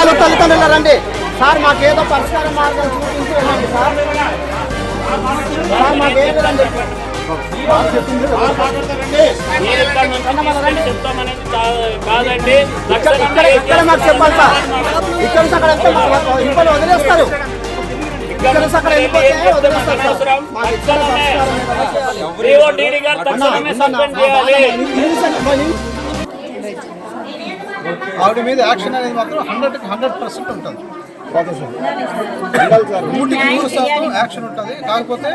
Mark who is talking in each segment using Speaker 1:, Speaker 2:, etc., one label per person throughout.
Speaker 1: సంఘాలు తల్లిదండ్రులు రండి సార్ మాకేదో పరిష్కార మార్గం చూపించి వెళ్ళండి సార్. సార్ మాకేదో రండి
Speaker 2: కాదండి
Speaker 1: ఇక్కడ ఇక్కడ మాకు చెప్పాలి సార్. ఇక్కడ అక్కడ వెళ్తే మాకు ఇంట్లో వదిలేస్తారు. ఇక్కడ వదిలేస్తారు సార్.
Speaker 3: ఆవిడ మీద యాక్షన్ అనేది మాత్రం హండ్రెడ్ హండ్రెడ్ పర్సెంట్ ఉంటుంది. నూటికి నూరు శాతం యాక్షన్ ఉంటుంది. కాకపోతే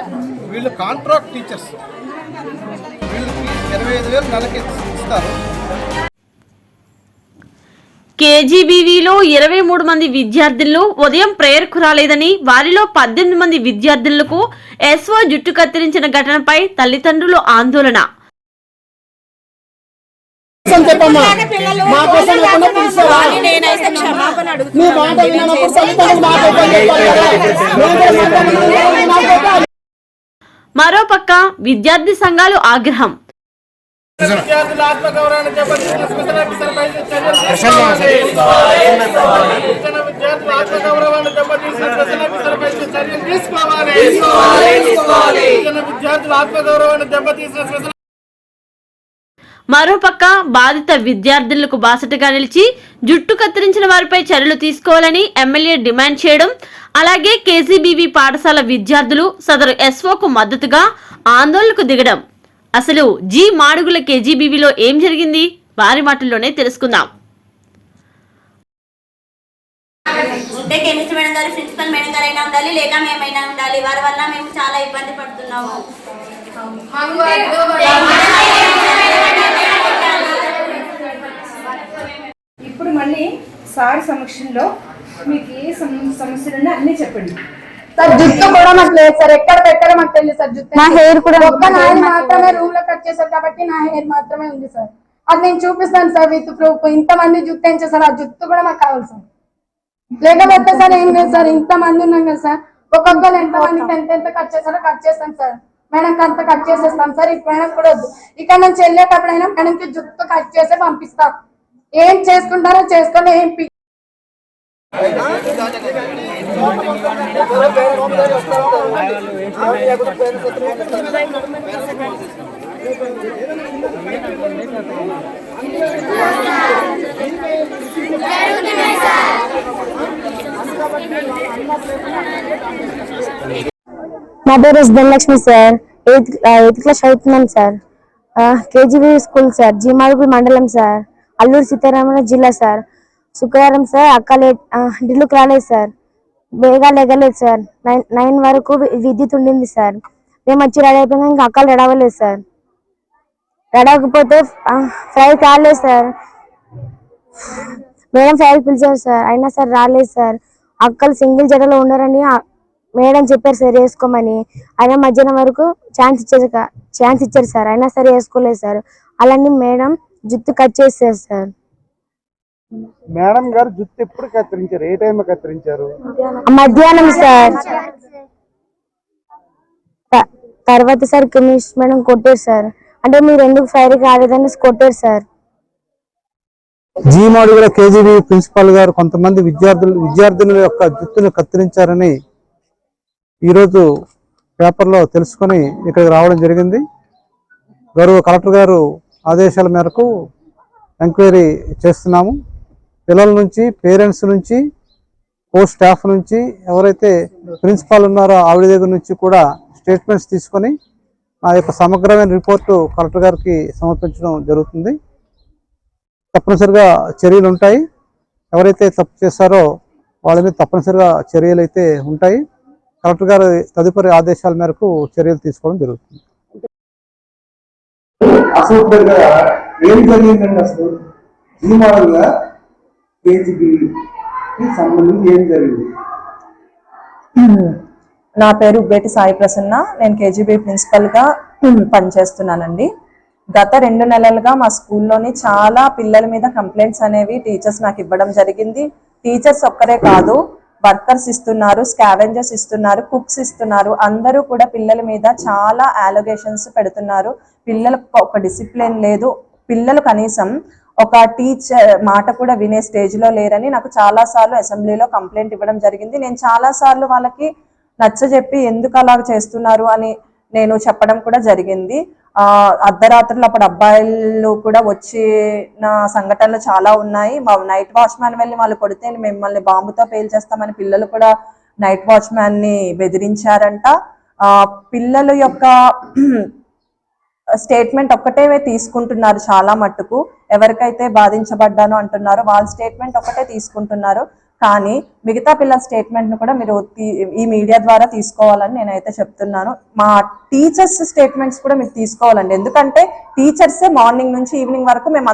Speaker 3: వీళ్ళు కాంట్రాక్ట్ టీచర్స్. వీళ్ళకి ఇరవై ఐదు వేలు నెలకి ఇస్తారు.
Speaker 4: కేజీబీవీలో ఇరవై మూడు మంది విద్యార్థులు ఉదయం ప్రేయర్కు రాలేదని వారిలో పద్దెనిమిది మంది విద్యార్థులకు ఎస్ఓ జుట్టు కత్తిరించిన ఘటనపై తల్లిదండ్రులు ఆందోళన.
Speaker 1: చెప్పమ్మా మా కోసం ఎక్కడో మాట వినప్పుడు తల్లిదండ్రులు మాట చెప్పాలి.
Speaker 4: మరోపక్క విద్యార్థి సంఘాలు ఆగ్రహం
Speaker 2: విద్యార్థుల ఆత్మగౌరవాన్ని దెబ్బతీసిన స్పెషల్ చర్యలు తీసుకోవాలి. ఇతర విద్యార్థుల ఆత్మగౌరవాన్ని దెబ్బతీసిన స్పెషల్
Speaker 4: మరోపక్క బాధిత విద్యార్థులకు బాసటగా నిలిచి జుట్టు కత్తిరించిన వారిపై చర్యలు తీసుకోవాలని ఎమ్మెల్యే డిమాండ్ చేయడం అలాగే కేజీబీవీ పాఠశాల విద్యార్థులు సదరు ఎస్ఓకు మద్దతుగా ఆందోళనకు దిగడం. అసలు జీ మాడుగుల కేజీబీవీలో ఏం జరిగింది? వారి మాటల్లోనే తెలుసుకుందాం.
Speaker 5: ఉంటే కెమిస్ట్రీ మేడం గారు ప్రిన్సిపల్ మేడం గారు అయినా ఉండాలి లేక మేమైనా ఉండాలి వారి వల్ల మేము చాలా ఇబ్బంది పడుతున్నాము.
Speaker 6: ఇప్పుడు మళ్ళీ సార్ సమక్షంలో మీకు ఏ సమ- సమస్యలు ఉన్నా అన్నీ చెప్పండి.
Speaker 7: సార్ జుట్టు కూడా మాకు లేదు సార్. ఎక్కడ పెట్టారో మాకు తెలియదు సార్ జుట్టు.
Speaker 8: నా hair కూడా
Speaker 7: ఒక్క నాది మాత్రమే రూమ్లో కట్ చేశారు కాబట్టి నా హెయిర్ మాత్రమే ఉంది సార్. అది నేను చూపిస్తాను సార్ విత్ ప్రూఫ్ ఇంత మంది జుట్టు ఏం చేశారు ఆ జుట్టు కూడా మాకు కావాలి సార్. లేకపోతే సార్ ఏం లేదు సార్. ఇంత మంది ఉన్నాం కదా సార్. ఒక్కొక్కరు ఎంత మందికి ఎంత ఎంత కట్ చేశారో కట్ చేస్తాం సార్. మేడంకి అంత కట్ చేసేస్తాం సార్. ఇప్పుడు మేడం కూడా వద్దు. ఇక్కడ నుంచి వెళ్ళేటప్పుడైనా మేడంకి జుట్టు కట్ చేసి పంపిస్తాం. ఏం చేసుకుంటారో చేసుకొని ఏం పి-
Speaker 8: నా పేరు Dhanalakshmi sir. Eighth eighth class చదువుతున్నాను sir. KGB school sir. G Madugula మండలం సార్. అల్లూరు సీతారామరాజు జిల్లా సార్. శుక్రవారం సార్ అక్క లేట్ ఢిల్లీకి రాలేదు సార్. బేగా ఎగలేదు సార్. నైన్ నైన్ వరకు విద్యుత్ ఉండింది సార్. మేము వచ్చి రెడీ అయిపోయినా ఇంకా అక్కలు రెడీ అవ్వలేదు సార్. రెడీ అవ్వకపోతే ఫ్రై కాలేదు సార్. మేడం ఫ్రై పిలిచారు సార్. అయినా సార్ రాలేదు సార్. అక్కలు సింగిల్ జడలో ఉండరని మేడం చెప్పారు సార్ వేసుకోమని. అయినా మధ్యాహ్నం వరకు ఛాన్స్ ఇచ్చారు ఛాన్స్ ఇచ్చారు సార్. అయినా సరే వేసుకోలేదు సార్. అలాంటి మేడం జుట్టు కట్ చేశారు సార్.
Speaker 3: మేడం గారు జుట్టు ఎప్పుడు కత్తిరించారు? ఏ టైం కత్తిరించారు?
Speaker 8: మధ్యాహ్నం సార్. తర్వాత సార్ కెమిస్ట్ మేడం కొట్టారు సార్. అంటే మీరు ఎందుకు ఫైర్ కాలేదని కొట్టారు sir?
Speaker 9: G Madugula KGB principal garu కొంతమంది విద్యార్థులు విద్యార్థినుల యొక్క జుట్టును కత్తిరించారని ఈరోజు పేపర్లో తెలుసుకొని ఇక్కడికి రావడం జరిగింది. గౌరవ కలెక్టర్ గారు ఆదేశాల మేరకు ఎంక్వైరీ చేస్తున్నాము. పిల్లల నుంచి పేరెంట్స్ నుంచి కోర్స్ స్టాఫ్ నుంచి ఎవరైతే ప్రిన్సిపాల్ ఉన్నారో ఆవిడ దగ్గర నుంచి కూడా స్టేట్మెంట్స్ తీసుకొని ఆ యొక్క సమగ్రమైన రిపోర్టు కలెక్టర్ గారికి సమర్పించడం జరుగుతుంది. తప్పనిసరిగా చర్యలు ఉంటాయి. ఎవరైతే తప్పు చేస్తారో వాళ్ళ మీద తప్పనిసరిగా చర్యలు అయితే ఉంటాయి. కలెక్టర్ గారి తదుపరి ఆదేశాల మేరకు చర్యలు తీసుకోవడం జరుగుతుంది.
Speaker 3: అసలు ఏం జరిగిందండి అసలు? ఈ కేజీబీకి సంబంధించి ఏం జరిగింది?
Speaker 10: నా పేరు ఉబ్బేటి సాయి ప్రసన్న. నేను కేజీబీ ప్రిన్సిపల్గా పనిచేస్తున్నానండి. గత రెండు నెలలుగా మా స్కూల్లోని చాలా పిల్లల మీద కంప్లైంట్స్ అనేవి టీచర్స్ నాకు ఇవ్వడం జరిగింది. టీచర్స్ ఒక్కరే కాదు వర్కర్స్ ఇస్తున్నారు స్కావెంజర్స్ ఇస్తున్నారు కుక్స్ ఇస్తున్నారు. అందరూ కూడా పిల్లల మీద చాలా అలోగేషన్స్ పెడుతున్నారు. పిల్లలకు ఒక డిసిప్లిన్ లేదు. పిల్లలు కనీసం ఒక టీచర్ మాట కూడా వినే స్టేజ్లో లేరని నాకు చాలా సార్లు అసెంబ్లీలో కంప్లైంట్ ఇవ్వడం జరిగింది. నేను చాలా సార్లు వాళ్ళకి నచ్చజెప్పి ఎందుకు అలా చేస్తున్నారు అని నేను చెప్పడం కూడా జరిగింది. ఆ అర్ధరాత్రులు అప్పుడు అబ్బాయిలు కూడా వచ్చిన సంఘటనలు చాలా ఉన్నాయి. మా నైట్ వాచ్మ్యాన్ వెళ్ళి వాళ్ళు కొడితే మిమ్మల్ని బాంబుతో పేల్చేస్తామని పిల్లలు కూడా నైట్ వాచ్మ్యాన్ని బెదిరించారంట. ఆ పిల్లల యొక్క స్టేట్మెంట్ ఒక్కటే తీసుకుంటున్నారు చాలా మట్టుకు. ఎవరికైతే బాధించబడ్డానో అంటున్నారో వాళ్ళ స్టేట్మెంట్ ఒక్కటే తీసుకుంటున్నారు. కానీ మిగతా పిల్లల స్టేట్మెంట్ను కూడా మీరు ఈ మీడియా ద్వారా తీసుకోవాలని నేనైతే చెప్తున్నాను. మా టీచర్స్ స్టేట్మెంట్స్ కూడా మీరు తీసుకోవాలండి. ఎందుకంటే టీచర్స్ మార్నింగ్ నుంచి ఈవినింగ్ వరకు మేము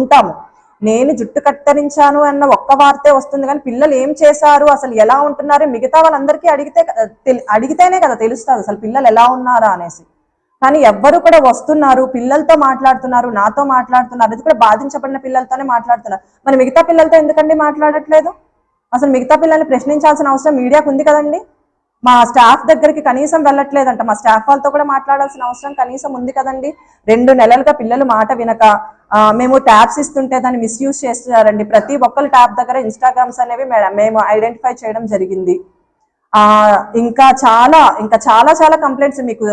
Speaker 10: ఉంటాము. నేను జుట్టు కత్తిరించాను అన్న ఒక్క వార్తే వస్తుంది కానీ పిల్లలు ఏం చేశారు అసలు ఎలా ఉంటున్నారు మిగతా వాళ్ళందరికీ అడిగితే అడిగితేనే కదా తెలుస్తుంది అసలు పిల్లలు ఎలా ఉన్నారా అనేసి. కానీ ఎవ్వరు కూడా వస్తున్నారు పిల్లలతో మాట్లాడుతున్నారు నాతో మాట్లాడుతున్నారు. అది కూడా బాధించబడిన పిల్లలతోనే మాట్లాడుతున్నారు. మరి మిగతా పిల్లలతో ఎందుకండి మాట్లాడట్లేదు? అసలు మిగతా పిల్లల్ని ప్రశ్నించాల్సిన అవసరం మీడియాకు ఉంది కదండి? మా స్టాఫ్ దగ్గరికి కనీసం వెళ్ళట్లేదంట. మా స్టాఫ్ వాళ్ళతో కూడా మాట్లాడాల్సిన అవసరం కనీసం ఉంది కదండి. రెండు నెలలుగా పిల్లలు మాట వినక మేము ట్యాబ్స్ ఇస్తుంటే దాన్ని మిస్యూజ్ చేస్తున్నారండి. ప్రతి ఒక్కరు ట్యాబ్ దగ్గర ఇన్స్టాగ్రామ్స్ అనేవి మేము ఐడెంటిఫై చేయడం జరిగింది. ఇంకా చాలా ఇంకా చాలా చాలా కంప్లైంట్స్ మీకు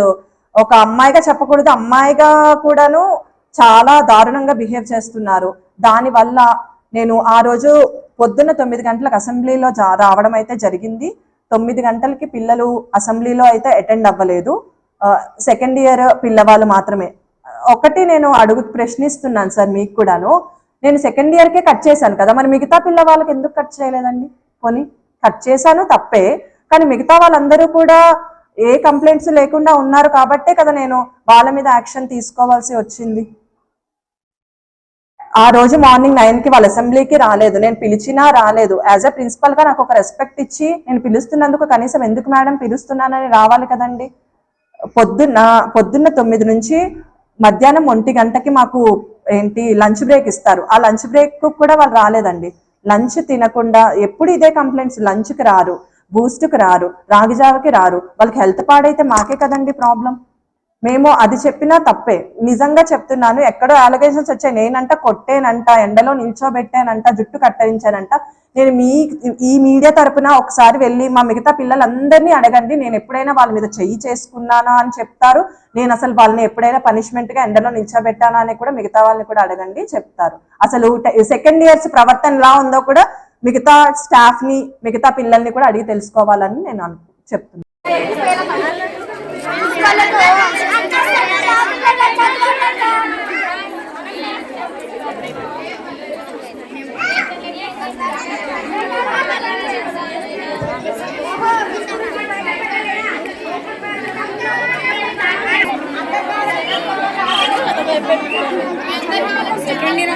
Speaker 10: ఒక అమ్మాయిగా చెప్పకూడదు అమ్మాయిగా కూడాను చాలా దారుణంగా బిహేవ్ చేస్తున్నారు. దానివల్ల నేను ఆ రోజు పొద్దున్న తొమ్మిది గంటలకు అసెంబ్లీలో జా రావడం అయితే జరిగింది. తొమ్మిది గంటలకి పిల్లలు అసెంబ్లీలో అయితే అటెండ్ అవ్వలేదు. సెకండ్ ఇయర్ పిల్లవాళ్ళు మాత్రమే. ఒకటి నేను అడుగు ప్రశ్నిస్తున్నాను సార్ మీకు కూడాను. నేను సెకండ్ ఇయర్కే కట్ చేశాను కదా మరి మిగతా పిల్లవాళ్ళకి ఎందుకు కట్ చేయలేదండి? కొని కట్ చేశాను తప్పే కానీ మిగతా వాళ్ళందరూ కూడా ఏ కంప్లైంట్స్ లేకుండా ఉన్నారు కాబట్టే కదా నేను వాళ్ళ మీద యాక్షన్ తీసుకోవాల్సి వచ్చింది. ఆ రోజు మార్నింగ్ నైన్కి వాళ్ళ అసెంబ్లీకి రాలేదు. నేను పిలిచినా రాలేదు. యాజ్ ఎ ప్రిన్సిపల్గా నాకు ఒక రెస్పెక్ట్ ఇచ్చి నేను పిలుస్తున్నందుకు కనీసం ఎందుకు మేడం పిలుస్తున్నానని రావాలి కదండి. పొద్దున్న పొద్దున్న తొమ్మిది నుంచి మధ్యాహ్నం ఒంటి గంటకి మాకు ఏంటి లంచ్ బ్రేక్ ఇస్తారు. ఆ లంచ్ బ్రేక్ కూడా వాళ్ళు రాలేదండి. లంచ్ తినకుండా ఎప్పుడు ఇదే కంప్లైంట్స్ లంచ్కి రారు. బూస్ట్కి రారు రాగిజావకి రారు. వాళ్ళకి హెల్త్ పాడైతే మాకే కదండి ప్రాబ్లం. మేము అది చెప్పినా తప్పే. నిజంగా చెప్తున్నాను ఎక్కడో అలిగేషన్స్ వచ్చాయి. నేనంట కొట్టేనంట ఎండలో నిల్చోబెట్టానంట జుట్టు కట్టరించానంట. నేను మీ ఈ మీడియా తరపున ఒకసారి వెళ్ళి మా మిగతా పిల్లలందరినీ అడగండి. నేను ఎప్పుడైనా వాళ్ళ మీద చెయ్యి చేసుకున్నానా అని చెప్తారు. నేను అసలు వాళ్ళని ఎప్పుడైనా పనిష్మెంట్గా ఎండలో నిల్చోబెట్టానా అని కూడా మిగతా వాళ్ళని కూడా అడగండి చెప్తారు. అసలు సెకండ్ ఇయర్స్ ప్రవర్తన ఎలా ఉందో కూడా మిగతా స్టాఫ్ని మిగతా పిల్లల్ని కూడా అడిగి తెలుసుకోవాలని నేను అను- చెప్తున్నాను
Speaker 7: సెకండ్ ఇయర్